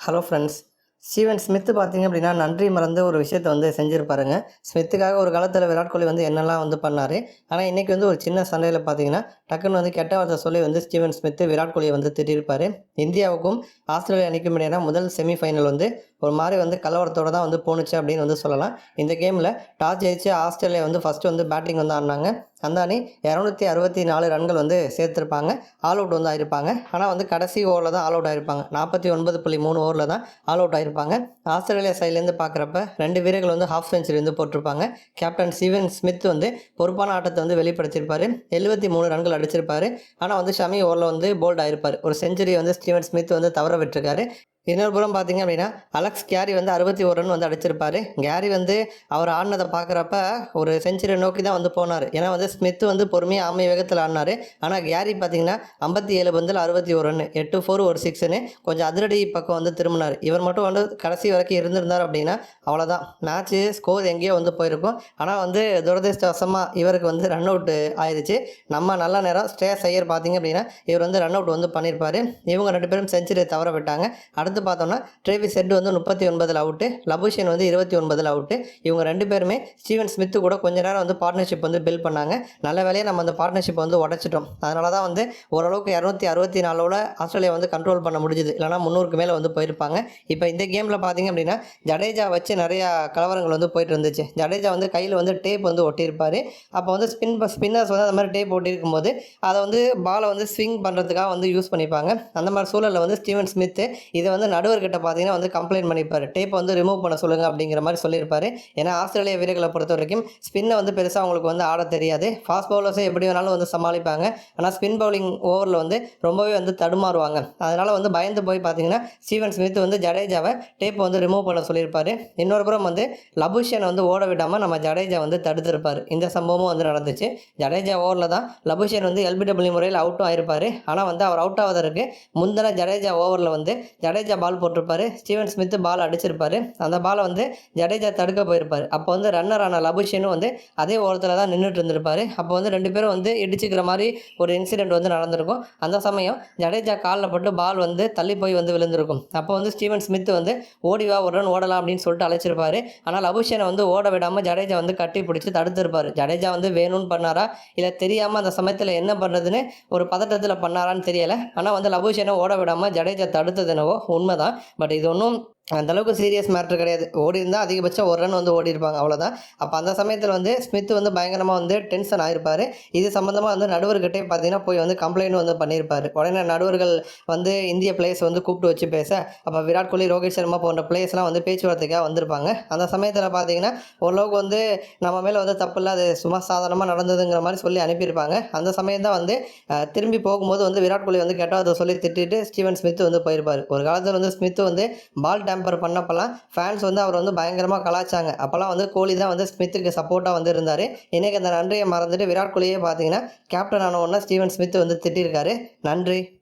Hello friends Steven Smith பார்த்தீங்க அப்படின்னா நன்றி மறந்து ஒரு விஷயத்த வந்து செஞ்சுருப்பாருங்க. ஸ்மித்துக்காக ஒரு காலத்தில் விராட் கோலி வந்து என்னெல்லாம் வந்து பண்ணார். ஆனால் இன்றைக்கி வந்து ஒரு சின்ன சண்டையில் பார்த்தீங்கன்னா டக்குன்னு வந்து கெட்ட வார்த்தை சொல்லி வந்து ஸ்டீவன் ஸ்மித்து விராட் கோலியை வந்து திட்டிருப்பார். இந்தியாவுக்கும் ஆஸ்திரேலியா அணிக்கும் இடையான முதல் செமிஃபைனல் வந்து ஒரு மாதிரி வந்து கலவரத்தோடு தான் வந்து போணுச்சு அப்படின்னு வந்து சொல்லலாம். இந்த கேமில் டாஸ் ஜெயிச்சு ஆஸ்திரேலியா வந்து ஃபஸ்ட்டு வந்து பேட்டிங் வந்து ஆடினாங்க. அந்த அணி இரநூத்தி அறுபத்தி நாலு ரன்கள் வந்து சேர்த்துருப்பாங்க. ஆல் அவுட் வந்து ஆயிருப்பாங்க. ஆனால் வந்து கடைசி ஓவரில் தான் ஆல் அவுட் ஆயிருப்பாங்க. நாற்பத்தி ஒன்பது புள்ளி மூணு ஓவரில் தான் ஆல் அவுட் ஆயிருப்பாங்க. ஆஸ்திரேலியா சைட்லேருந்து பார்க்குறப்ப ரெண்டு வீரர்கள் வந்து ஹாஃப் செஞ்சுரி வந்து போட்டிருப்பாங்க. கேப்டன் சிவன் ஸ்மித் வந்து பொறுப்பான ஆட்டத்தை வந்து வெளிப்படுத்தியிருப்பார். எழுபத்தி மூணு ரன்கள் அடிச்சிருப்பார். ஆனால் வந்து ஷமி ஓவரில் வந்து போல்ட் ஆயிருப்பார். ஒரு செஞ்சுரி வந்து ஸ்டீவன் ஸ்மித் வந்து தவற விட்டுருக்காரு. இன்னொரு புறம் பார்த்தீங்க அப்படின்னா அலெக்ஸ் கேரி வந்து அறுபத்தி ஒரு ரன் வந்து அடிச்சிருப்பாரு. கேரி வந்து அவர் ஆடினதை பார்க்குறப்ப ஒரு செஞ்சுரி நோக்கி தான் வந்து போனார். ஏன்னா வந்து ஸ்மித் வந்து பொறுமையாக ஆமை வேகத்தில் ஆடினார். ஆனால் கேரி பார்த்தீங்கன்னா ஐம்பத்தி ஏழு பந்தில் அறுபத்தி ஒரு ரன் எட்டு ஃபோர் ஒரு சிக்ஸ்னு கொஞ்சம் அதிரடி பக்கம் வந்து திரும்பினார். இவர் மட்டும் வந்து கடைசி வரைக்கும் இருந்திருந்தார் அப்படின்னா அவ்வளோதான் மேட்ச்சு ஸ்கோர் எங்கேயோ வந்து போயிருக்கும். ஆனால் வந்து துரதிருஷ்டவசமாக இவருக்கு வந்து ரன் அவுட் ஆயிடுச்சு நம்ம நல்ல நேரம் ஸ்டேஸ் ஐயர் பார்த்தீங்க அப்படின்னா இவர் வந்து ரன் அவுட் வந்து பண்ணியிருப்பார் இவங்க ரெண்டு பேரும் செஞ்சுரி தவற விட்டாங்க. அடுத்து பார்த்தோம்னா ட்ரேவிஸ் ஹெட் வந்து முப்பத்தி ஒன்பதில் அவுட்டு லபுஷன் வந்து இருபத்தி ஒன்பதில் அவுட்டு இவங்க ரெண்டு பேருமே ஸ்டீவன் ஸ்மித்து கூட கொஞ்ச நேரம் வந்து பார்ட்னர்ஷிப் வந்து பில்ட் பண்ணாங்க. நல்ல வேலையை நம்ம அந்த பார்ட்னர்ஷிப் வந்து உடச்சிட்டோம். அதனால தான் வந்து ஓரளவுக்கு இரநூத்தி அறுபத்தி நாலோட ஆஸ்திரேலியா வந்து கண்ட்ரோல் பண்ண முடிஞ்சுது. இல்லைனா முந்நூறுக்கு மேலே வந்து போயிருப்பாங்க. இப்போ இந்த கேமில் பார்த்தீங்க அப்படின்னா ஜடேஜா வச்சு நிறையா கலவரங்கள் வந்து போயிட்டு இருந்துச்சு. ஜடேஜா வந்து கையில் வந்து டேப் வந்து ஒட்டியிருப்பார். அப்போ வந்து ஸ்பின் ஸ்பின்னர்ஸ் வந்து அந்த மாதிரி டேப் ஒட்டியிருக்கும் போது அதை வந்து பாலை வந்து ஸ்விங் பண்ணுறதுக்காக வந்து யூஸ் பண்ணிப்பாங்க. அந்த மாதிரி சூழலில் வந்து ஸ்டீவன் ஸ்மித்து இதை வந்து நடுவர்கிட்ட பார்த்தீங்கன்னா வந்து கம்ப்ளைண்ட் பண்ணியிருப்பார் டேப்பை வந்து ரிமூவ் பண்ண சொல்லுங்கள் அப்படிங்கிற மாதிரி சொல்லியிருப்பார். ஏன்னா ஆஸ்திரேலிய வீரர்களை பொறுத்த வரைக்கும் ஸ்பின்னை வந்து பெருசாக அவங்களுக்கு வந்து ஆட தெரியாது. ஃபாஸ்ட் பவுலர்ஸை எப்படி வேணாலும் வந்து சமாளிப்பாங்க. ஆனால் ஸ்பின் பவுலிங் ஓவரில் வந்து ரொம்பவே வந்து தடுமாறுவாங்க. அதனால் வந்து பயந்து போய் பார்த்தீங்கன்னா ஸ்டீவன் ஸ்மித் வந்து ஜடேஜாவை டேப்பை வந்து ரிமூவ் பண்ண சொல்லியிருப்பார். இன்னொரு புறம் வந்து லபுஷியனை வந்து ஓட விடாமல் நம்ம ஜடேஜா வந்து தடுத்திருப்பார். இந்த சம்பவமும் வந்து நடந்துச்சு. ஜடேஜா ஓவரில் தான் லபுஷியன் வந்து எல்பிடபிள்யூ முறையில் அவுட்டும் ஆயிருப்பார். ஆனால் வந்து அவர் அவுட் ஆவதற்கு முந்தின ஜடேஜா ஓவரில் வந்து ஜடேஜா பால் போட்டிருப்பாரு. ஸ்டீவன் ஸ்மித் பால் அடிச்சிருப்பாரு. அந்த பாலை வந்து ஜடேஜா தடுக்க போயிருப்பார். அப்போ வந்து ரன்னர் ஆன லபுஷனும் வந்து அதே ஓரத்தில் தான் நின்றுட்டு இருந்திருப்பாரு. அப்போ வந்து ரெண்டு பேரும் வந்து இடிச்சுக்கிற மாதிரி ஒரு இன்சிடென்ட் வந்து நடந்திருக்கும். அந்த சமயம் ஜடேஜா காலில் போட்டு பால் வந்து தள்ளி போய் வந்து விழுந்திருக்கும். அப்போ வந்து ஸ்டீவன் ஸ்மித் வந்து ஓடி வா ஒரு ரன் ஓடலாம் அப்படின்னு சொல்லிட்டு அழைச்சிருப்பாரு. ஆனால் லபுஷனை வந்து ஓட விடாமல் ஜடேஜா வந்து கட்டி பிடிச்சி தடுத்திருப்பார். ஜடேஜா வந்து வேணும்னு பண்ணாரா? இல்லை தெரியாமல் அந்த சமயத்தில் என்ன பண்ணுறதுன்னு ஒரு பதட்டத்தில் பண்ணாரான்னு தெரியலை. ஆனால் வந்து லபுஷனை ஓட விடாமல் ஜடேஜா தடுத்ததுனவோ உண்மைதான். பட் இது ஒன்றும் அந்தளவுக்கு சீரியஸ் மேட்ரு கிடையாது. ஓடி இருந்தால் அதிகபட்சம் ஒரு ரன் வந்து ஓடி இருப்பாங்க அவ்வளோதான் அப்போ அந்த சமயத்தில் வந்து ஸ்மித் வந்து பயங்கரமாக வந்து டென்ஷன் ஆகிருப்பார் இது சம்மந்தமாக வந்து நடுவர்கிட்டே பார்த்தீங்கன்னா போய் வந்து கம்ப்ளைண்ட் வந்து பண்ணியிருப்பார். உடனே நடுவர்கள் வந்து இந்திய பிளேயர்ஸ் வந்து கூப்பிட்டு வச்சு பேச அப்போ விராட் கோலி ரோஹித் சர்மா போன்ற பிளேயர்ஸ்லாம் வந்து பேச்சுவார்த்தைக்காக வந்திருப்பாங்க. அந்த சமயத்தில் பார்த்தீங்கன்னா ஓரளவுக்கு வந்து நம்ம மேலே வந்து தப்பு இல்லை அது சும்மா சாதாரணமாக நடந்ததுங்கிற மாதிரி சொல்லி அனுப்பியிருப்பாங்க. அந்த சமயம் தான் வந்து திரும்பி போகும்போது வந்து விராட் கோலி வந்து கெட்டதை சொல்லி திட்டிட்டு ஸ்டீவன் ஸ்மித் வந்து போயிருப்பார். ஒரு காலத்தில் வந்து ஸ்மித் வந்து பால் டேம் டேம்பர் பண்ணப்பெல்லாம் ஃபேன்ஸ் வந்து அவர் வந்து பயங்கரமாக கலாச்சாங்க. அப்போல்லாம் வந்து கோலி தான் வந்து ஸ்மித்துக்கு சப்போர்ட்டாக வந்து இருந்தார். இன்றைக்கி அந்த நன்றியை மறந்துட்டு விராட் கோலியே பார்த்தீங்கன்னா கேப்டன் ஆன உடனே ஸ்டீவன் ஸ்மித் வந்து திட்டிருக்காரு. நன்றி.